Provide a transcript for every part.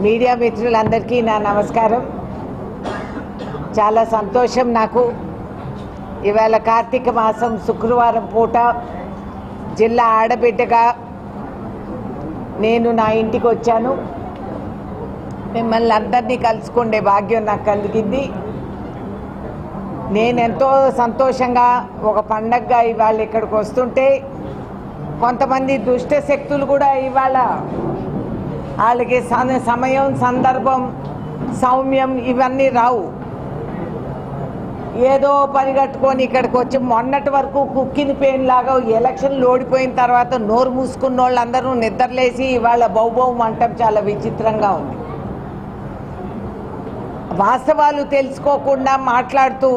Media మిత్రులందరికీ నా నమస్కారం. చాలా సంతోషం నాకు. ఇవాళ కార్తీక మాసం శుక్రవారం పూట జిల్లా ఆడబిడ్డగా నేను నా ఇంటికి వచ్చాను. మిమ్మల్ని అందరినీ కలుసుకుండే భాగ్యం నాకు కలిగింది. నేనెంతో సంతోషంగా ఒక పండగగా ఇవాళ ఇక్కడికి వస్తుంటే కొంతమంది దుష్ట శక్తులు కూడా ఇవాళ వాళ్ళకి సమయం సందర్భం సౌమ్యం ఇవన్నీ రావు. ఏదో పరిగట్టుకొని ఇక్కడికి వచ్చి మొన్నటి వరకు కుక్కిన పెయిన్ లాగా ఎలక్షన్లు ఓడిపోయిన తర్వాత నోరు మూసుకున్న వాళ్ళందరూ నిద్రలేసి ఇవాళ బౌబౌం అంటం చాలా విచిత్రంగా ఉంది. వాస్తవాలు తెలుసుకోకుండా మాట్లాడుతూ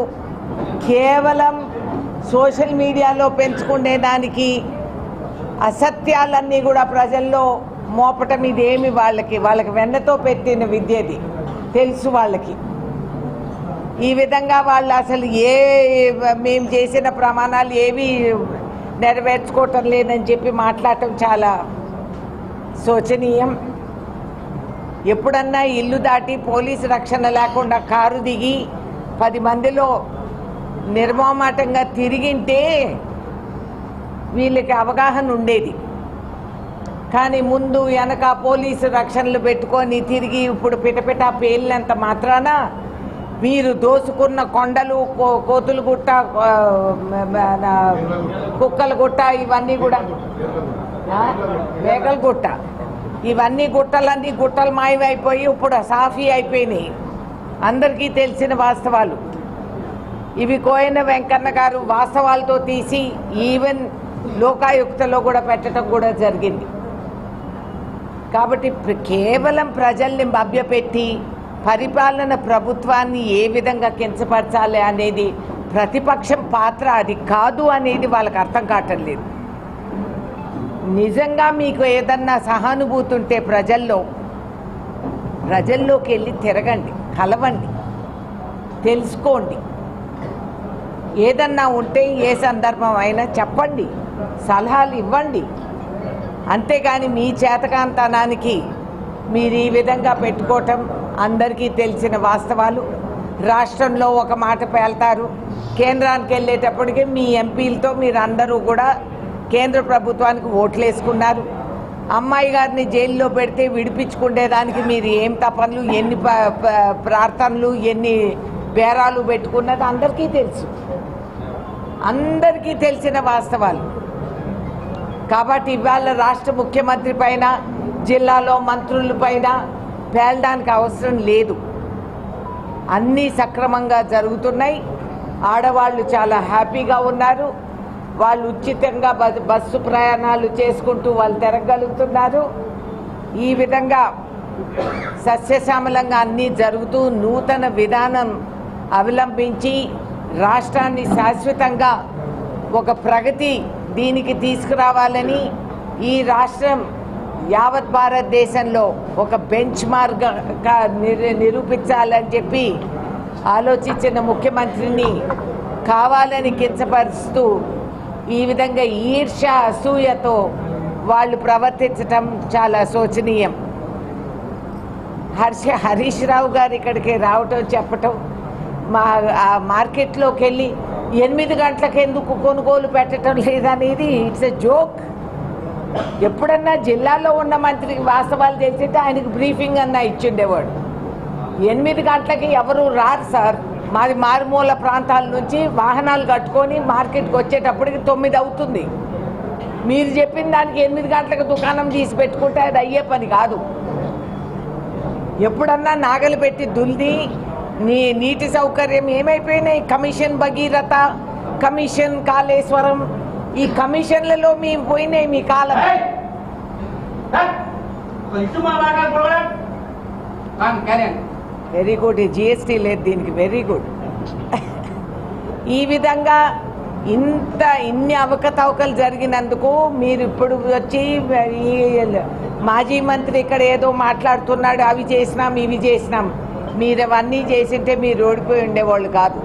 కేవలం సోషల్ మీడియాలో పెంచుకునే దానికి అసత్యాలన్నీ కూడా ప్రజల్లో మోపటం ఇదేమి వాళ్ళకి వాళ్ళకి వెన్నతో పెట్టిన విద్యది తెలుసు వాళ్ళకి. ఈ విధంగా వాళ్ళు అసలు ఏ మేము చేసిన ప్రమాణాలు ఏవి నెరవేర్చుకోవటం లేదని చెప్పి మాట్లాడటం చాలా శోచనీయం. ఎప్పుడన్నా ఇల్లు దాటి పోలీసు రక్షణ లేకుండా కారు దిగి పది మందిలో నిర్మోమాటంగా తిరిగింటే వీళ్ళకి అవగాహన ఉండేది. కానీ ముందు వెనక పోలీసు రక్షణలు పెట్టుకొని తిరిగి ఇప్పుడు పిటపిట పేలినంత మాత్రాన మీరు దోసుకున్న కొండలు కో- గుట్ట కుక్కలు కుక్కల గుట్ట ఇవన్నీ కూడా. మేకల గుట్ట. ఇవన్నీ గుట్టలన్నీ గుట్టలు మాయమైపోయి ఇప్పుడు సాఫీ అయిపోయినాయి. అందరికీ తెలిసిన వాస్తవాలు. ఇవి కోయన వెంకన్న గారు వాస్తవాలతో తీసి ఈవెన్ లోకాయుక్తలో కూడా పెట్టడం కూడా జరిగింది. కాబట్టి కేవలం ప్రజల్ని మభ్యపెట్టి పరిపాలన ప్రభుత్వాన్ని ఏ విధంగా కించపరచాలి అనేది ప్రతిపక్షం పాత్ర అది కాదు అనేది వాళ్ళకి అర్థం కావటం లేదు. నిజంగా మీకు ఏదన్నా సహానుభూతి ఉంటే ప్రజల్లో ప్రజల్లోకి వెళ్ళి తిరగండి కలవండి తెలుసుకోండి. ఏదన్నా ఉంటే ఏ సందర్భం అయినా చెప్పండి సలహాలు ఇవ్వండి. అంతేగాని మీ చేతకాంతనానికి మీరు ఈ విధంగా పెట్టుకోవటం అందరికీ తెలిసిన వాస్తవాలు. రాష్ట్రంలో ఒక మాట పేల్తారు కేంద్రానికి వెళ్ళేటప్పటికి మీ ఎంపీలతో మీరందరూ కూడా కేంద్ర ప్రభుత్వానికి ఓట్లు వేసుకున్నారు అమ్మాయి గారిని జైల్లో పెడితే విడిపించుకునేదానికి మీరు ఏం తపనలు ఎన్ని ప- ప్రార్థనలు ఎన్ని బేరాలు పెట్టుకున్నది అందరికీ తెలుసు. అందరికీ తెలిసిన వాస్తవాలు. కాబట్టి ఇవాళ రాష్ట్ర ముఖ్యమంత్రి పైన జిల్లాలో మంత్రుల పైన పేలడానికి అవసరం లేదు. అన్నీ సక్రమంగా జరుగుతున్నాయి. ఆడవాళ్ళు చాలా హ్యాపీగా ఉన్నారు. వాళ్ళు ఉచితంగా బస్సు ప్రయాణాలు చేసుకుంటూ వాళ్ళు తిరగలుగుతున్నారు. ఈ విధంగా సస్యశ్యామలంగా అన్నీ జరుగుతూ నూతన విధానం అవలంబించి రాష్ట్రాన్ని శాశ్వతంగా ఒక ప్రగతి దీనికి తీసుకురావాలని ఈ రాష్ట్రం యావత్ భారతదేశంలో ఒక బెంచ్ మార్క్గా నిరు నిరూపించాలని చెప్పి ఆలోచించిన ముఖ్యమంత్రిని కావాలని కించపరుస్తూ ఈ విధంగా ఈర్ష అసూయతో వాళ్ళు ప్రవర్తించటం చాలా శోచనీయం. హర్ష హరీష్ రావు గారు ఇక్కడికి రావటం చెప్పటం మా ఆ మార్కెట్లోకి వెళ్ళి ఎనిమిది గంటలకు ఎందుకు కొనుగోలు పెట్టడం లేదనేది ఇట్స్ ఎ జోక్. ఎప్పుడన్నా జిల్లాలో ఉన్న మంత్రికి వాస్తవాలు తెలిసింటే ఆయనకు బ్రీఫింగ్ అన్నా ఇచ్చిండేవాడు. ఎనిమిది గంటలకి ఎవరు రారు సార్. మాది మారుమూల ప్రాంతాల నుంచి వాహనాలు కట్టుకొని మార్కెట్కి వచ్చేటప్పటికి తొమ్మిది అవుతుంది. మీరు చెప్పిన దానికి ఎనిమిది గంటలకు దుకాణం తీసి పెట్టుకుంటే అది అయ్యే పని కాదు. ఎప్పుడన్నా నాగలి పెట్టి దుల్ది నీ నీటి సౌకర్యం ఏమైపోయినాయి? Commission Bhagiratha commission Kaleshwaram. ఈ కమిషన్లలో మీ పోయినాయి మీ కాలం. వెరీ గుడ్ జిఎస్టీ లేదు దీనికి. వెరీ గుడ్ ఈ విధంగా ఇంత ఇన్ని అవకతవకలు జరిగినందుకు మీరు ఇప్పుడు వచ్చి మాజీ మంత్రి ఇక్కడ ఏదో మాట్లాడుతున్నాడు అవి చేసినాం ఇవి చేసినాం. మీరు అవన్నీ చేసింటే మీరు ఓడిపోయి ఉండేవాళ్ళు కాదు.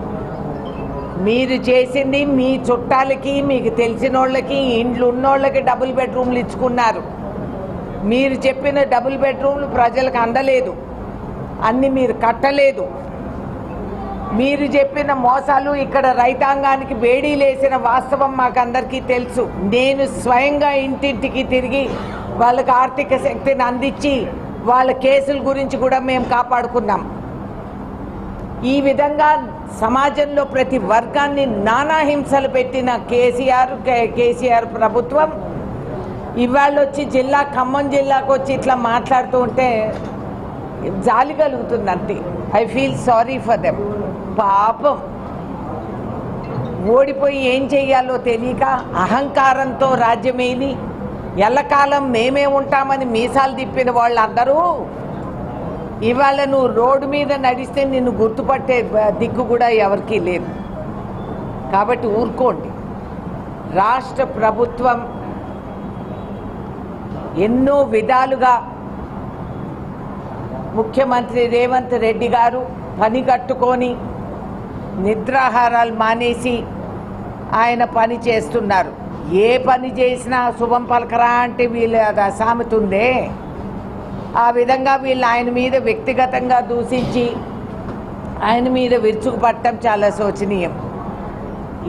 మీరు చేసింది మీ చుట్టాలకి మీకు తెలిసిన వాళ్ళకి ఇండ్లు ఉన్నోళ్ళకి డబుల్ బెడ్రూమ్లు ఇచ్చుకున్నారు. మీరు చెప్పిన డబుల్ బెడ్రూమ్లు ప్రజలకు అందలేదు. అన్ని మీరు కట్టలేదు. మీరు చెప్పిన మోసాలు ఇక్కడ రైతాంగానికి వేడీలేసిన వాస్తవం మాకందరికీ తెలుసు. నేను స్వయంగా ఇంటింటికి తిరిగి వాళ్ళకి ఆర్థిక శక్తిని అందించి వాళ్ళ కేసుల గురించి కూడా మేము కాపాడుకున్నాం. ఈ విధంగా సమాజంలో ప్రతి వర్గాన్ని నానా హింసలు పెట్టిన కేసీఆర్ కే- కేసీఆర్ ప్రభుత్వం ఇవాళ వచ్చి జిల్లా ఖమ్మం జిల్లాకు వచ్చి ఇట్లా మాట్లాడుతూ ఉంటే జాలి కలుగుతుంది అంతే I feel sorry for them పాపం. ఓడిపోయి ఏం చేయాలో తెలియక అహంకారంతో రాజ్యమేని ఎల్లకాలం మేమే ఉంటామని మీసాలు తిప్పిన వాళ్ళందరూ ఇవాళ నువ్వు రోడ్డు మీద నడిస్తే నిన్ను గుర్తుపట్టే దిక్కు కూడా ఎవరికీ లేదు. కాబట్టి ఊరుకోండి. రాష్ట్ర ప్రభుత్వం ఎన్నో విధాలుగా ముఖ్యమంత్రి రేవంత్ రెడ్డి గారు పని కట్టుకొని నిద్రాహారాలు మానేసి ఆయన పని చేస్తున్నారు. ఏ పని చేసినా శుభం పలకరా అంటే వీళ్ళ అది సామెత ఉందే. ఆ విధంగా వీళ్ళు ఆయన మీద వ్యక్తిగతంగా దూషించి ఆయన మీద విరుచుకుపట్టడం చాలా శోచనీయం.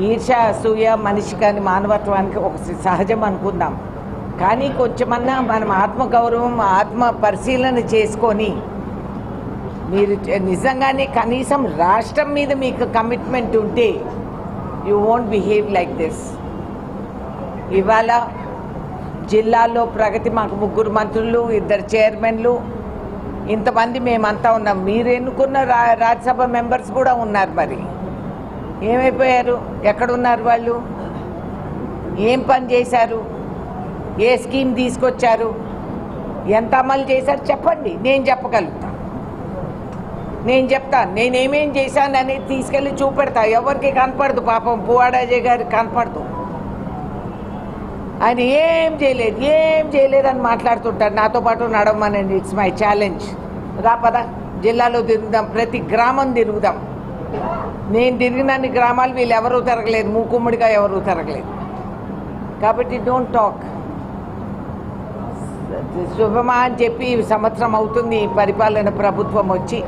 ఈర్ష అసూయ మనిషి కానీ మానవత్వానికి ఒక సహజం అనుకుందాం. కానీ కొంచెమన్నా మనం ఆత్మగౌరవం ఆత్మ పరిశీలన చేసుకొని మీరు నిజంగానే కనీసం రాష్ట్రం మీద మీకు కమిట్మెంట్ ఉంటే you won't behave like this. ఇవాళ జిల్లాలో ప్రగతి మాకు ముగ్గురు మంత్రులు ఇద్దరు చైర్మన్లు. ఇంతమంది మేమంతా ఉన్నాం. మీరు ఎన్నుకున్న రా రాజ్యసభ మెంబర్స్ కూడా ఉన్నారు మరి. ఏమైపోయారు? ఎక్కడున్నారు వాళ్ళు? ఏం పని చేశారు? ఏ స్కీమ్ తీసుకొచ్చారు? ఎంత అమలు చేశారు? చెప్పండి. నేను చెప్పగలుగుతా. నేను చెప్తాను నేనేమేం చేశాను అనేది తీసుకెళ్ళి చూపెడతా. ఎవరికి కనపడదు పాపం. పువ్వాడాజయ్ గారికి కనపడదు. ఆయన ఏం చేయలేదు ఏం చేయలేదు అని మాట్లాడుతుంటారు నాతో పాటు నడవమనండి ఇట్స్ మై ఛాలెంజ్. రా పద జిల్లాలో తిరుగుదాం ప్రతి గ్రామం తిరుగుదాం. నేను తిరిగినన్ని గ్రామాలు వీళ్ళు ఎవరూ తిరగలేదు మూకుమ్మడిగా ఎవరూ తిరగలేదు. కాబట్టి డోంట్ టాక్ శుభమా అని చెప్పి సంవత్సరం అవుతుంది పరిపాలన ప్రభుత్వం వచ్చి.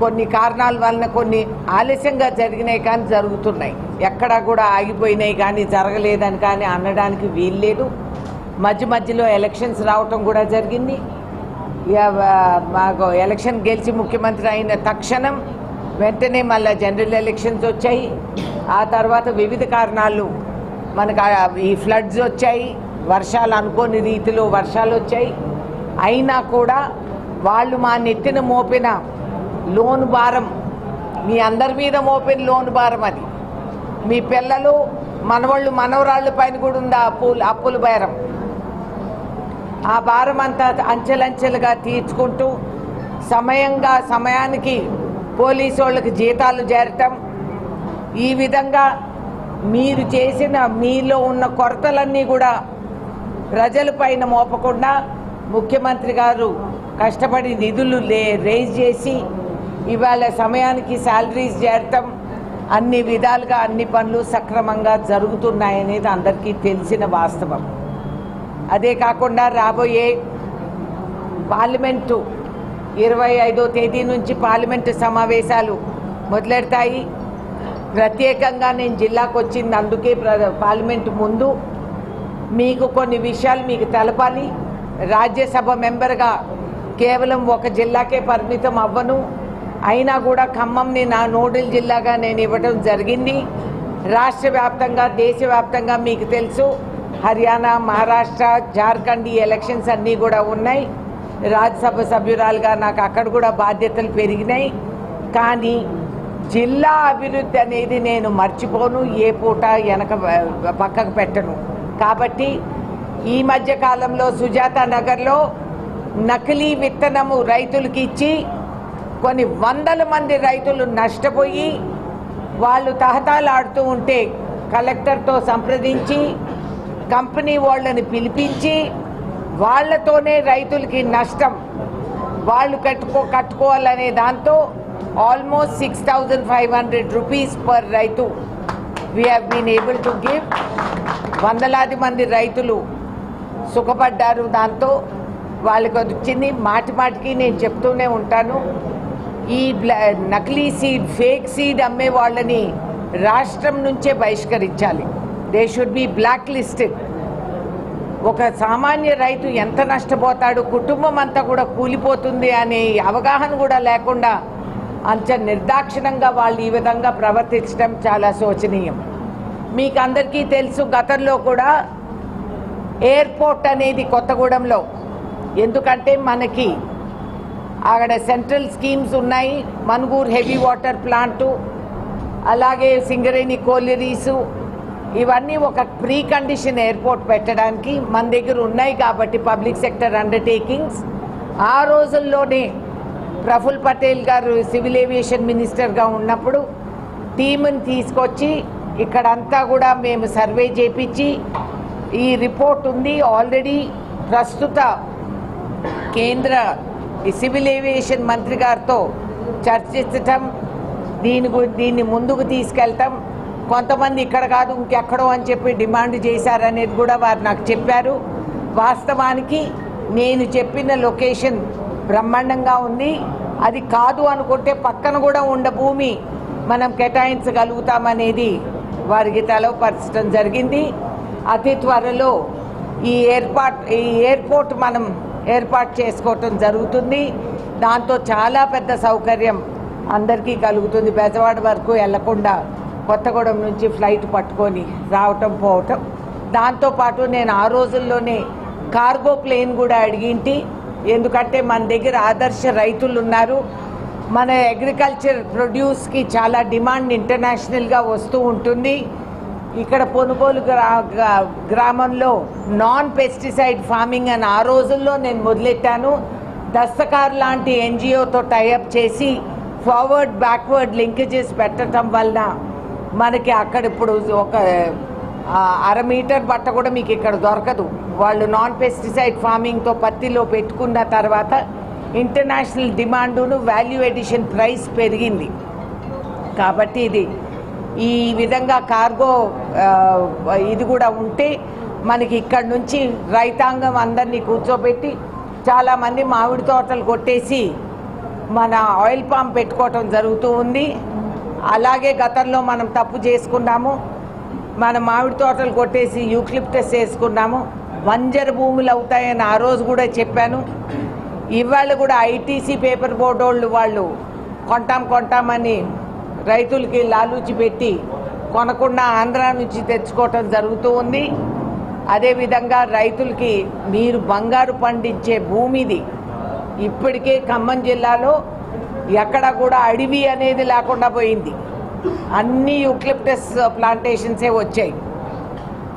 కొన్ని కారణాల వలన కొన్ని ఆలస్యంగా జరిగినాయి కానీ జరుగుతున్నాయి. ఎక్కడా కూడా ఆగిపోయినాయి కానీ జరగలేదని కానీ అనడానికి వీల్లేదు. మధ్య మధ్యలో ఎలక్షన్స్ రావటం కూడా జరిగింది. ఇక, మాకు ఎలక్షన్ గెలిచి ముఖ్యమంత్రి అయిన తక్షణం వెంటనే మళ్ళీ జనరల్ ఎలక్షన్స్ వచ్చాయి. ఆ తర్వాత వివిధ కారణాలు మనకు ఈ ఫ్లడ్స్ వచ్చాయి. వర్షాలు అనుకోని రీతిలో వర్షాలు వచ్చాయి. అయినా కూడా వాళ్ళు మా నెత్తిన మోపిన లోన్ భారం. మీ అందరి మీద మోపిన లోన్ భారం అది. మీ పిల్లలు మనవాళ్ళు మనవరాళ్ళ పైన కూడా ఉంది అప్పులు అప్పుల భారం? ఆ భారం అంతా అంచెలంచెలుగా తీర్చుకుంటూ సమయంగా సమయానికి పోలీసు వాళ్ళకి జీతాలు చేరటం. ఈ విధంగా మీరు చేసిన మీలో ఉన్న కొరతలన్నీ కూడా ప్రజల పైన మోపకుండా ముఖ్యమంత్రి గారు కష్టపడి నిధులు లే రేజ్ చేసి ఇవాళ సమయానికి శాలరీస్ చేరటం అన్ని విధాలుగా అన్ని పనులు సక్రమంగా జరుగుతున్నాయనేది అందరికీ తెలిసిన వాస్తవం. అదే కాకుండా రాబోయే పార్లమెంటు ఇరవై ఐదో తేదీ నుంచి పార్లమెంటు సమావేశాలు మొదలెడతాయి. ప్రత్యేకంగా నేను జిల్లాకు వచ్చింది అందుకే ప్ర- పార్లమెంటు ముందు. మీకు కొన్ని విషయాలు మీకు తెలపాలి. రాజ్యసభ మెంబర్గా కేవలం ఒక జిల్లాకే పరిమితం అవ్వను. అయినా కూడా ఖమ్మంని నా నోడల్ జిల్లాగా నేను ఇవ్వడం జరిగింది. రాష్ట్ర వ్యాప్తంగా దేశవ్యాప్తంగా మీకు తెలుసు హర్యానా మహారాష్ట్ర జార్ఖండ్ ఈ ఎలక్షన్స్ అన్నీ కూడా ఉన్నాయి. రాజ్యసభ సభ్యురాలుగా నాకు అక్కడ కూడా బాధ్యతలు పెరిగినాయి. కానీ జిల్లా అభివృద్ధి అనేది నేను మర్చిపోను ఏ పూట వెనక పక్కకు పెట్టను. కాబట్టి ఈ మధ్య కాలంలో సుజాత నగర్లో నకిలీ విత్తనము రైతులకి ఇచ్చి కొన్ని వందల మంది రైతులు నష్టపోయి వాళ్ళు తహతాలాడుతూ ఉంటే కలెక్టర్తో సంప్రదించి కంపెనీ వాళ్ళని పిలిపించి వాళ్ళతోనే రైతులకి నష్టం. వాళ్ళు కట్టుకో కట్టుకోవాలనే దాంతో almost six thousand five hundred rupees per రైతు we been able to give వందలాది మంది రైతులు సుఖపడ్డారు దాంతో. వాళ్ళకి వచ్చింది. మాటి మాటికి నేను చెప్తూనే ఉంటాను. ఈ నకిలీ సీడ్ ఫేక్ సీడ్ అమ్మే వాళ్ళని రాష్ట్రం నుంచే బహిష్కరించాలి. They should be black listed ఒక సామాన్య రైతు ఎంత నష్టపోతాడు కుటుంబం అంతా కూడా కూలిపోతుంది అనే అవగాహన కూడా లేకుండా అంత నిర్దాక్షిణంగా వాళ్ళు ఈ విధంగా ప్రవర్తించడం చాలా శోచనీయం. మీకు అందరికీ తెలుసు గతంలో కూడా ఎయిర్పోర్ట్ అనేది కొత్తగూడెంలో. ఎందుకంటే మనకి అక్కడ సెంట్రల్ స్కీమ్స్ ఉన్నాయి. మనుగూరు హెవీ వాటర్ ప్లాంటు అలాగే సింగరేణి కోలిరీసు ఇవన్నీ ఒక ప్రీ కండిషన్ ఎయిర్పోర్ట్ పెట్టడానికి మన దగ్గర ఉన్నాయి కాబట్టి పబ్లిక్ సెక్టర్ అండర్టేకింగ్స్. ఆ రోజుల్లోనే ప్రఫుల్ పటేల్ గారు సివిల్ ఏవియేషన్ మినిస్టర్గా ఉన్నప్పుడు టీముని తీసుకొచ్చి ఇక్కడంతా కూడా మేము సర్వే చేపించి ఈ రిపోర్ట్ ఉంది. ఆల్రెడీ ప్రస్తుత కేంద్ర ఈ సివిల్ ఏవియేషన్ మంత్రి గారితో చర్చించటం దీని గు- దీన్ని ముందుకు తీసుకెళ్తాం. కొంతమంది ఇక్కడ కాదు ఇంకెక్కడో అని చెప్పి డిమాండ్ చేశారనేది కూడా వారు నాకు చెప్పారు. వాస్తవానికి నేను చెప్పిన లొకేషన్ బ్రహ్మాండంగా ఉంది. అది కాదు అనుకుంటే పక్కన కూడా ఉండ భూమి మనం కేటాయించగలుగుతామనేది వారికి తెలవపరచడం జరిగింది. అతి త్వరలో ఈ ఏర్పాటు ఈ ఎయిర్పోర్ట్ మనం ఏర్పాటు చేసుకోవటం జరుగుతుంది. దాంతో చాలా పెద్ద సౌకర్యం అందరికీ కలుగుతుంది. బెజవాడ వరకు వెళ్ళకుండా కొత్తగూడెం నుంచి ఫ్లైట్ పట్టుకొని రావటం పోవటం. దాంతోపాటు నేను ఆ రోజుల్లోనే కార్గో ప్లేన్ కూడా అడిగింటి. ఎందుకంటే మన దగ్గర ఆదర్శ రైతులు ఉన్నారు. మన అగ్రికల్చర్ ప్రొడ్యూస్కి చాలా డిమాండ్ ఇంటర్నేషనల్గా వస్తూ ఉంటుంది. ఇక్కడ పొనుగోలు గ్రా గ్రామంలో నాన్ పెస్టిసైడ్ ఫార్మింగ్ అని ఆ రోజుల్లో నేను మొదలెట్టాను. దస్తకార్ లాంటి ఎన్జిఓతో టైఅప్ చేసి ఫార్వర్డ్ బ్యాక్వర్డ్ లింకేజెస్ పెట్టడం వలన మనకి అక్కడ ఇప్పుడు ఒక అర మీటర్ బట్ట కూడా మీకు ఇక్కడ దొరకదు. వాళ్ళు నాన్ పెస్టిసైడ్ ఫార్మింగ్తో పత్తిలో పెట్టుకున్న తర్వాత ఇంటర్నేషనల్ డిమాండును వాల్యూ ఎడిషన్ ప్రైస్ పెరిగింది. కాబట్టి ఇది ఈ విధంగా కార్గో ఇది కూడా ఉంటే మనకి ఇక్కడ నుంచి రైతాంగం అందరినీ కూర్చోబెట్టి చాలామంది మామిడి తోటలు కొట్టేసి మన ఆయిల్ పామ్ పెట్టుకోవటం జరుగుతూ ఉంది. అలాగే గతంలో మనం తప్పు చేసుకున్నాము. మన మామిడి తోటలు కొట్టేసి యూక్లిప్టస్ వేసుకున్నాము వంజర భూములు అవుతాయని ఆ రోజు కూడా చెప్పాను. ఇవాళ కూడా ఐటీసీ పేపర్ బోర్డు వాళ్ళు వాళ్ళు కొంటాం కొంటామని రైతులకి లాలూచి పెట్టి కొనకుండా ఆంధ్ర నుంచి తెచ్చుకోవటం జరుగుతూ ఉంది. అదేవిధంగా రైతులకి మీరు బంగారు పండించే భూమిది ఇప్పటికే ఖమ్మం జిల్లాలో ఎక్కడ కూడా అడవి అనేది లేకుండా పోయింది. అన్ని యూక్లిప్టస్ ప్లాంటేషన్సే వచ్చాయి.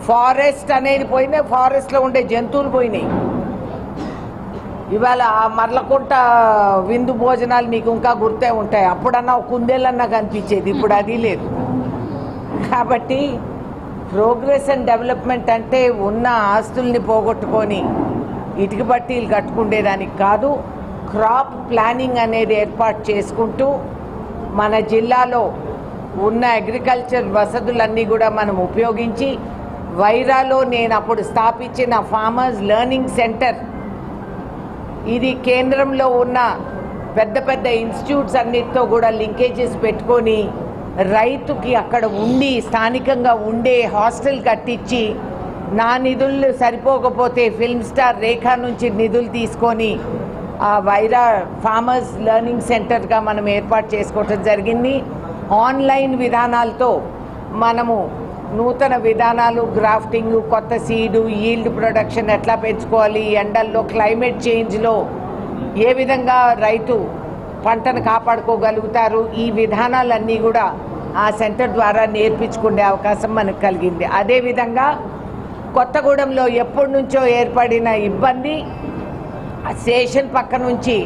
ఫారెస్ట్ అనేది పోయినాయి ఫారెస్ట్లో ఉండే జంతువులు పోయినాయి. ఇవాళ ఆ మర్లకుంట విందు భోజనాలు మీకు ఇంకా గుర్తే ఉంటాయి. అప్పుడన్నా కుందేళ్ళన్నా కుందేలన్నా కనిపించేది. ఇప్పుడు అది లేదు. కాబట్టి ప్రోగ్రెస్ అండ్ డెవలప్మెంట్ అంటే ఉన్న ఆస్తుల్ని పోగొట్టుకొని ఇటుక బట్టీలు కట్టుకుండేదానికి కాదు క్రాప్ ప్లానింగ్ అనేది ఏర్పాటు చేసుకుంటూ మన జిల్లాలో ఉన్న అగ్రికల్చర్ వసతులన్నీ కూడా మనం ఉపయోగించి వైరాలో నేను అప్పుడు స్థాపించిన ఫార్మర్స్ లెర్నింగ్ సెంటర్ ఇది కేంద్రంలో ఉన్న పెద్ద పెద్ద ఇన్స్టిట్యూట్స్ అన్నిటితో కూడా లింకేజెస్ పెట్టుకొని రైతుకి అక్కడ ఉండి స్థానికంగా ఉండే హాస్టల్ కట్టించి నా నిధులు సరిపోకపోతే ఫిల్మ్ స్టార్ రేఖా నుంచి నిధులు తీసుకొని ఆ వైరా ఫార్మర్స్ లెర్నింగ్ సెంటర్గా మనం ఏర్పాటు చేసుకోవటం జరిగింది. ఆన్లైన్ విధానాలతో మనము నూతన విధానాలు గ్రాఫ్టింగ్ కొత్త సీడు ఈల్డ్ ప్రొడక్షన్ ఎట్లా పెంచుకోవాలి ఎండల్లో క్లైమేట్ చేంజ్లో ఏ విధంగా రైతు పంటను కాపాడుకోగలుగుతారు ఈ విధానాలన్నీ కూడా ఆ సెంటర్ ద్వారా నేర్పించుకునే అవకాశం మనకు కలిగింది. అదేవిధంగా కొత్తగూడెంలో ఎప్పటి నుంచో ఏర్పడిన ఇబ్బంది ఆ స్టేషన్ పక్క నుంచి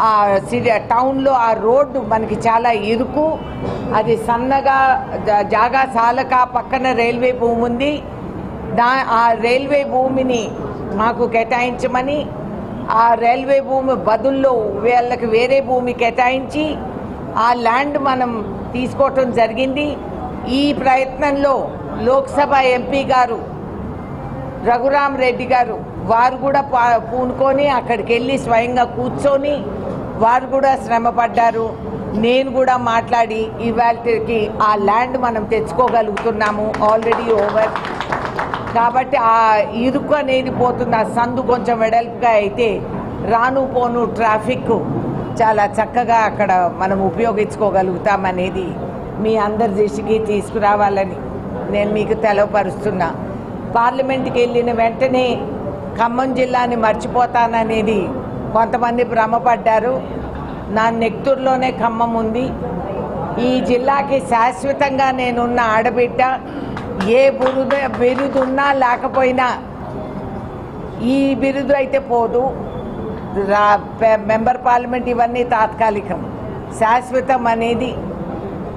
ఆ సిటీ టౌన్లో ఆ రోడ్డు మనకి చాలా ఇరుకు. అది సన్నగా జా- జాగా సాలక పక్కన రైల్వే భూమి ఉంది. దా ఆ రైల్వే భూమిని మాకు కేటాయించమని ఆ రైల్వే భూమి బదుల్లో వీళ్ళకి వేరే భూమి కేటాయించి ఆ ల్యాండ్ మనం తీసుకోవటం జరిగింది. ఈ ప్రయత్నంలో లోక్సభ ఎంపీ గారు రఘురామ్ రెడ్డి గారు వారు కూడా పా- పూనుకొని అక్కడికి వెళ్ళి స్వయంగా కూర్చొని వారు కూడా శ్రమ పడ్డారు. నేను కూడా మాట్లాడి ఇవాళకి ఆ ల్యాండ్ మనం తెచ్చుకోగలుగుతున్నాము. ఆల్రెడీ ఓవర్ కాబట్టి ఆ ఇరుకు అనేది పోతుంది. ఆ సందు కొంచెం వెడల్పుగా అయితే రాను పోను ట్రాఫిక్ చాలా చక్కగా అక్కడ మనం ఉపయోగించుకోగలుగుతామనేది మీ అందరి దృష్టికి తీసుకురావాలని నేను మీకు తెలవపరుస్తున్నా. పార్లమెంట్కి వెళ్ళిన వెంటనే ఖమ్మం జిల్లాని మర్చిపోతాననేది కొంతమంది భ్రమపడ్డారు. నా నెక్తూరులోనే ఖమ్మం ఉంది. ఈ జిల్లాకి శాశ్వతంగా నేనున్న ఆడబిడ్డ ఏ బిరుదు బిరుదున్నా లేకపోయినా ఈ బిరుదు అయితే పోదు. రా పె- మెంబర్ పార్లమెంట్ ఇవన్నీ తాత్కాలికం. శాశ్వతం అనేది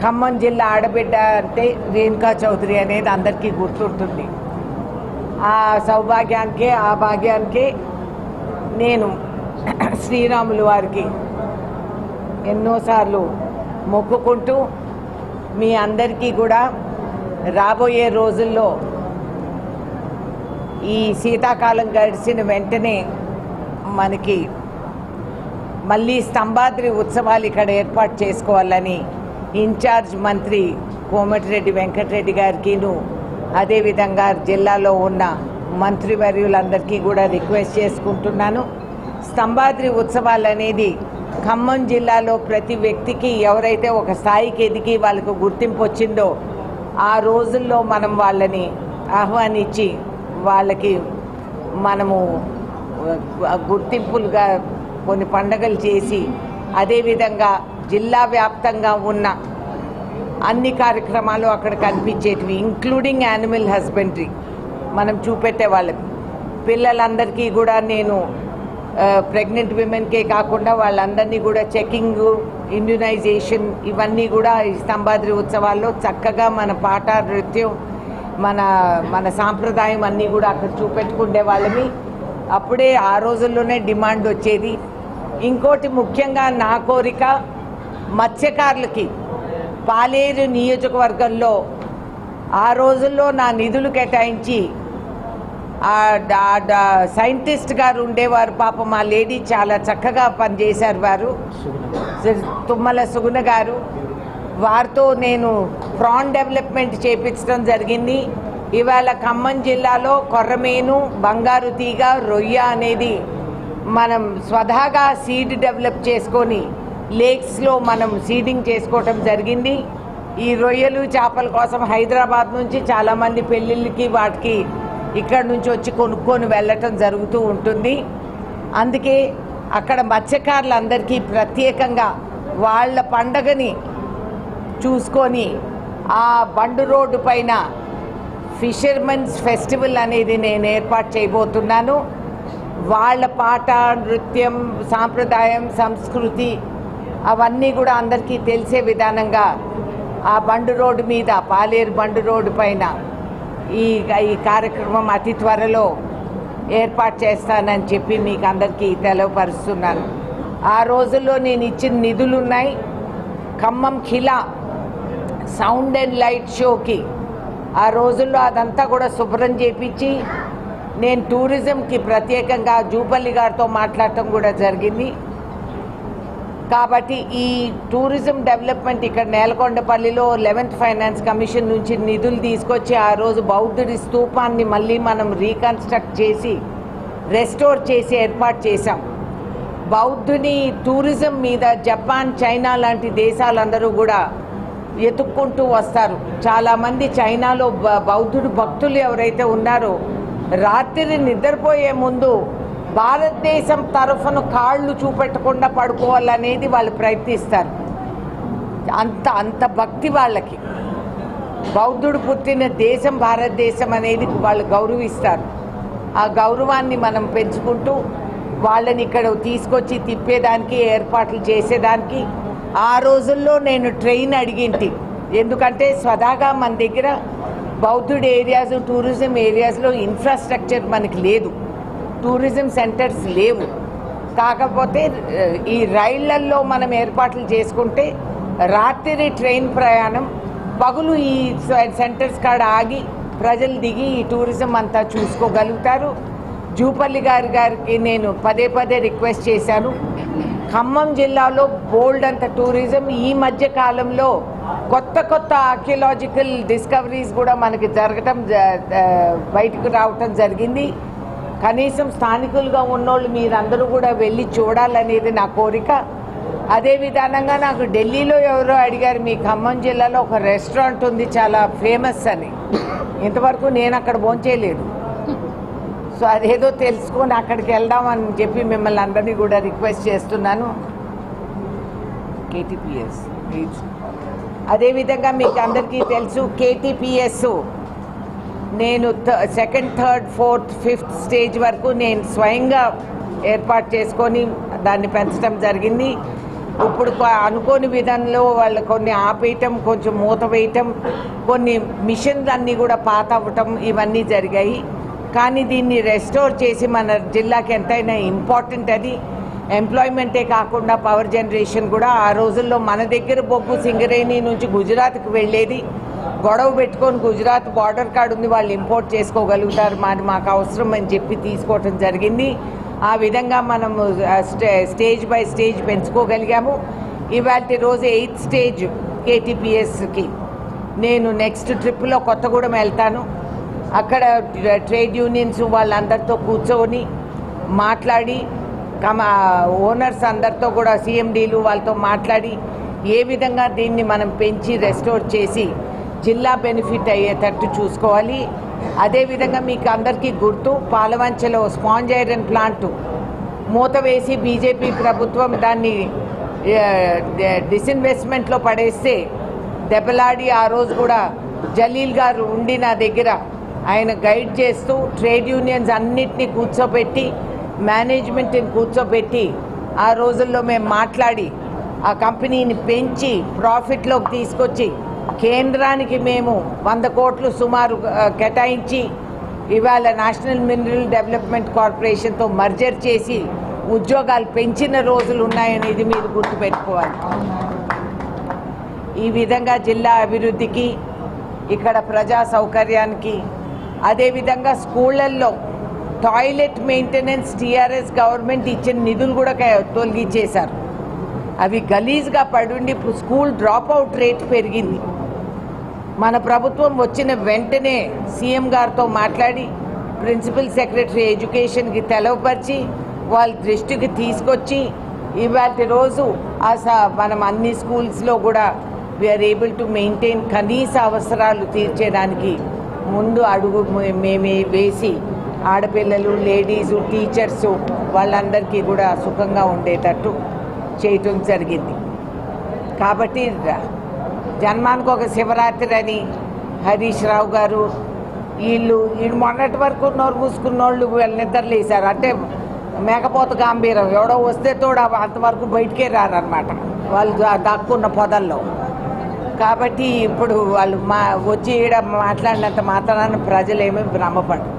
ఖమ్మం జిల్లా ఆడబిడ్డ అంటే రేణుకా చౌదరి అనేది అందరికీ గుర్తుంటుంది. ఆ సౌభాగ్యానికే ఆ భాగ్యానికే నేను శ్రీరాములు వారికి ఎన్నోసార్లు మొక్కుకుంటూ మీ అందరికీ కూడా రాబోయే రోజుల్లో ఈ శీతాకాలం గడిచిన వెంటనే మనకి మళ్ళీ స్తంభాద్రి ఉత్సవాలు ఇక్కడ ఏర్పాటు చేసుకోవాలని ఇన్ఛార్జ్ మంత్రి కోమటిరెడ్డి వెంకటరెడ్డి గారికిను అదేవిధంగా జిల్లాలో ఉన్న మంత్రివర్యులందరికీ కూడా రిక్వెస్ట్ చేసుకుంటున్నాను. స్తంభాద్రి ఉత్సవాలు అనేది ఖమ్మం జిల్లాలో ప్రతి వ్యక్తికి ఎవరైతే ఒక స్థాయికి ఎదిగి వాళ్ళకు గుర్తింపు వచ్చిందో ఆ రోజుల్లో మనం వాళ్ళని ఆహ్వానించి వాళ్ళకి మనము గుర్తింపులుగా కొన్ని పండగలు చేసి అదేవిధంగా జిల్లా వ్యాప్తంగా ఉన్న అన్ని కార్యక్రమాలు అక్కడ కనిపించేటివి ఇంక్లూడింగ్ యానిమల్ హస్బెండరీ మనం చూపెట్టే వాళ్ళకి. పిల్లలందరికీ కూడా నేను ప్రెగ్నెంట్ విమెన్కే కాకుండా వాళ్ళందరినీ కూడా చెకింగ్ ఇండ్యునైజేషన్ ఇవన్నీ కూడా ఈ స్తంభాద్రి ఉత్సవాల్లో చక్కగా మన పాట నృత్యం మన మన సాంప్రదాయం అన్నీ కూడా అక్కడ చూపెట్టుకుండే వాళ్ళమి. అప్పుడే ఆ రోజుల్లోనే డిమాండ్ వచ్చేది. ఇంకోటి ముఖ్యంగా నా కోరిక మత్స్యకారులకి పాలేరు నియోజకవర్గంలో ఆ రోజుల్లో నా నిధులు కేటాయించి సైంటిస్ట్ గారు ఉండేవారు. పాపం మా లేడీ చాలా చక్కగా పనిచేశారు వారు. తుమ్మల సుగుణ గారు. వారితో నేను ప్రాన్ డెవలప్మెంట్ చేపించడం జరిగింది. ఇవాళ ఖమ్మం జిల్లాలో కొర్రమేను బంగారు తీగ రొయ్య అనేది మనం స్వతహాగా సీడ్ డెవలప్ చేసుకొని లేక్స్లో మనం సీడింగ్ చేసుకోవటం జరిగింది. ఈ రొయ్యలు చేపల కోసం హైదరాబాద్ నుంచి చాలామంది పెళ్ళిళ్ళకి వాటికి ఇక్కడ నుంచి వచ్చి కొనుక్కొని వెళ్ళటం జరుగుతూ ఉంటుంది. అందుకే అక్కడ మత్స్యకారులందరికీ ప్రత్యేకంగా వాళ్ళ పండగని చూసుకొని ఆ బండు రోడ్డు పైన ఫిషర్మెన్స్ ఫెస్టివల్ అనేది నేను ఏర్పాటు చేయబోతున్నాను. వాళ్ళ పాట నృత్యం సాంప్రదాయం సంస్కృతి అవన్నీ కూడా అందరికీ తెలిసే విధానంగా ఆ బండు రోడ్డు మీద పాలేరు బండు రోడ్డు పైన ఈ ఈ కార్యక్రమం అతి త్వరలో ఏర్పాటు చేస్తానని చెప్పి మీకు అందరికీ తెలవపరుస్తున్నాను ఆ రోజుల్లో నేను ఇచ్చిన నిధులు ఉన్నాయి Khammam Khila sound and light షోకి ఆ రోజుల్లో అదంతా కూడా శుభ్రం చేపించి నేను టూరిజంకి ప్రత్యేకంగా జూపల్లి గారితో మాట్లాడటం కూడా జరిగింది. కాబట్టి ఈ టూరిజం డెవలప్మెంట్ ఇక్కడ నేలకొండపల్లిలో లెవెన్త్ ఫైనాన్స్ కమిషన్ నుంచి నిధులు తీసుకొచ్చి ఆ రోజు బౌద్ధుడి స్తూపాన్ని మళ్ళీ మనం రీకన్స్ట్రక్ట్ చేసి రెస్టోర్ చేసి ఏర్పాటు చేశాం. బౌద్ధుని టూరిజం మీద జపాన్ చైనా లాంటి దేశాలందరూ కూడా ఎతుక్కుంటూ వస్తారు. చాలామంది చైనాలో బౌద్ధుడు భక్తులు ఎవరైతే ఉన్నారో రాత్రి నిద్రపోయే ముందు భారతదేశం తరఫున కాళ్ళు చూపెట్టకుండా పడుకోవాలనేది వాళ్ళు ప్రయత్నిస్తారు. అంత అంత భక్తి వాళ్ళకి. బౌద్ధుడు పుట్టిన దేశం భారతదేశం అనేది వాళ్ళు గౌరవిస్తారు. ఆ గౌరవాన్ని మనం పెంచుకుంటూ వాళ్ళని ఇక్కడ తీసుకొచ్చి తిప్పేదానికి ఏర్పాట్లు చేసేదానికి ఆ రోజుల్లో నేను ట్రైన్ అడిగింటి. ఎందుకంటే స్వదాగా మన దగ్గర బౌద్ధుడు ఏరియాస్ టూరిజం ఏరియాస్లో ఇన్ఫ్రాస్ట్రక్చర్ మనకి లేదు. టూరిజం సెంటర్స్ లేవు. కాకపోతే ఈ రైళ్ళల్లో మనం ఏర్పాట్లు చేసుకుంటే రాత్రి ట్రైన్ ప్రయాణం పగులు ఈ సెంటర్స్ కాడ ఆగి ప్రజలు దిగి ఈ టూరిజం అంతా చూసుకోగలుగుతారు. జూపల్లి గారి గారికి నేను పదే పదే రిక్వెస్ట్ చేశాను. ఖమ్మం జిల్లాలో బోల్డ్ అంత టూరిజం. ఈ మధ్య కాలంలో కొత్త కొత్త ఆర్కియలాజికల్ డిస్కవరీస్ కూడా మనకి జరగటం బయటకు రావటం జరిగింది. కనీసం స్థానికులుగా ఉన్నోళ్ళు మీరందరూ కూడా వెళ్ళి చూడాలనేది నా కోరిక. అదే విధానంగా నాకు ఢిల్లీలో ఎవరో అడిగారు మీ ఖమ్మం జిల్లాలో ఒక రెస్టారెంట్ ఉంది చాలా ఫేమస్ అని. ఇంతవరకు నేను అక్కడ భోంచేయలేదు సో అదేదో తెలుసుకొని అక్కడికి వెళ్దామని చెప్పి మిమ్మల్ని అందరినీ కూడా రిక్వెస్ట్ చేస్తున్నాను. కేటీపీఎస్. అదేవిధంగా మీకు అందరికీ తెలుసు కేటీపీఎస్ నేను second third fourth fifth stage వరకు నేను స్వయంగా ఏర్పాటు చేసుకొని దాన్ని పెంచడం జరిగింది. ఇప్పుడు అనుకోని విధంలో వాళ్ళు కొన్ని ఆపేయటం కొంచెం మూత వేయటం కొన్ని మిషన్లు అన్నీ కూడా పాత అవ్వటం ఇవన్నీ జరిగాయి. కానీ దీన్ని రెస్టోర్ చేసి మన జిల్లాకి ఎంతైనా ఇంపార్టెంట్ అది. ఎంప్లాయ్మెంటే కాకుండా పవర్ జనరేషన్ కూడా ఆ రోజుల్లో మన దగ్గర బొగ్గు సింగరేణి నుంచి గుజరాత్కి వెళ్ళేది. గొడవ పెట్టుకొని గుజరాత్ బార్డర్ కార్డు ఉంది వాళ్ళు ఇంపోర్ట్ చేసుకోగలుగుతారు మరి మాకు అవసరం అని చెప్పి తీసుకోవటం జరిగింది. ఆ విధంగా మనం స్టే స్టేజ్ బై స్టేజ్ పెంచుకోగలిగాము. ఇవాళ రోజు ఎయిత్ స్టేజ్ కేటీపీఎస్కి. నేను నెక్స్ట్ ట్రిప్లో కొత్తగూడెం వెళ్తాను. అక్కడ ట్రేడ్ యూనియన్స్ వాళ్ళందరితో కూర్చొని మాట్లాడి కమ ఓనర్స్ అందరితో కూడా సీఎండీలు వాళ్ళతో మాట్లాడి ఏ విధంగా దీన్ని మనం పెంచి రెస్టోర్ చేసి జిల్లా బెనిఫిట్ అయ్యేటట్టు చూసుకోవాలి. అదేవిధంగా మీకు అందరికీ గుర్తు పాలవంచలో స్పాంజ్ ఐరన్ ప్లాంటు మూత వేసి బీజేపీ ప్రభుత్వం దాన్ని డిస్ఇన్వెస్ట్మెంట్లో పడేస్తే దెబ్బలాడి ఆ రోజు కూడా జలీల్ గారు ఉండి నా దగ్గర ఆయన గైడ్ చేస్తూ ట్రేడ్ యూనియన్స్ అన్నిటినీ కూర్చోబెట్టి మేనేజ్మెంట్ని కూర్చోబెట్టి ఆ రోజుల్లో మేము మాట్లాడి ఆ కంపెనీని పెంచి ప్రాఫిట్లోకి తీసుకొచ్చి కేంద్రానికి మేము వంద కోట్లు సుమారు కేటాయించి ఇవాళ నేషనల్ మినరల్ డెవలప్మెంట్ కార్పొరేషన్తో మర్జర్ చేసి ఉద్యోగాలు పెంచిన రోజులు ఉన్నాయనేది మీరు గుర్తుపెట్టుకోవాలి. ఈ విధంగా జిల్లా అభివృద్ధికి ఇక్కడ ప్రజా సౌకర్యానికి అదేవిధంగా స్కూళ్ళల్లో టాయిలెట్ మెయింటెనెన్స్ టీఆర్ఎస్ గవర్నమెంట్ ఇచ్చిన నిధులు కూడా తొలగించేశారు. అవి గలీజ్గా పడుండి స్కూల్ డ్రాప్ అవుట్ రేట్ పెరిగింది. మన ప్రభుత్వం వచ్చిన వెంటనే సీఎం గారితో మాట్లాడి ప్రిన్సిపల్ సెక్రటరీ ఎడ్యుకేషన్కి తెలవపరిచి వాళ్ళ దృష్టికి తీసుకొచ్చి ఇవాటి రోజు ఆ స- మనం అన్ని స్కూల్స్లో కూడా వీఆర్ ఏబుల్ టు మెయింటైన్ కనీస అవసరాలు తీర్చేదానికి ముందు అడుగు మే- మేమే వేసి ఆడపిల్లలు లేడీసు టీచర్సు వాళ్ళందరికీ కూడా సుఖంగా ఉండేటట్టు చేయటం జరిగింది. కాబట్టి జన్మానికి ఒక శివరాత్రి అని హరీష్ రావు గారు వీళ్ళు వీళ్ళు మొన్నటి వరకు నోరు మూసుకున్నోళ్ళు వీళ్ళు నిద్రలేసారు అంటే మేకపోత గాంభీరం. ఎవడో వస్తే తోడు అంతవరకు బయటికే రారనమాట వాళ్ళు దక్కున్న దాక్కున్న పొదల్లో. కాబట్టి ఇప్పుడు వాళ్ళు మా వచ్చి ఈడ మాట్లాడినంత మాత్రాన ప్రజలేమీ భ్రమపడరు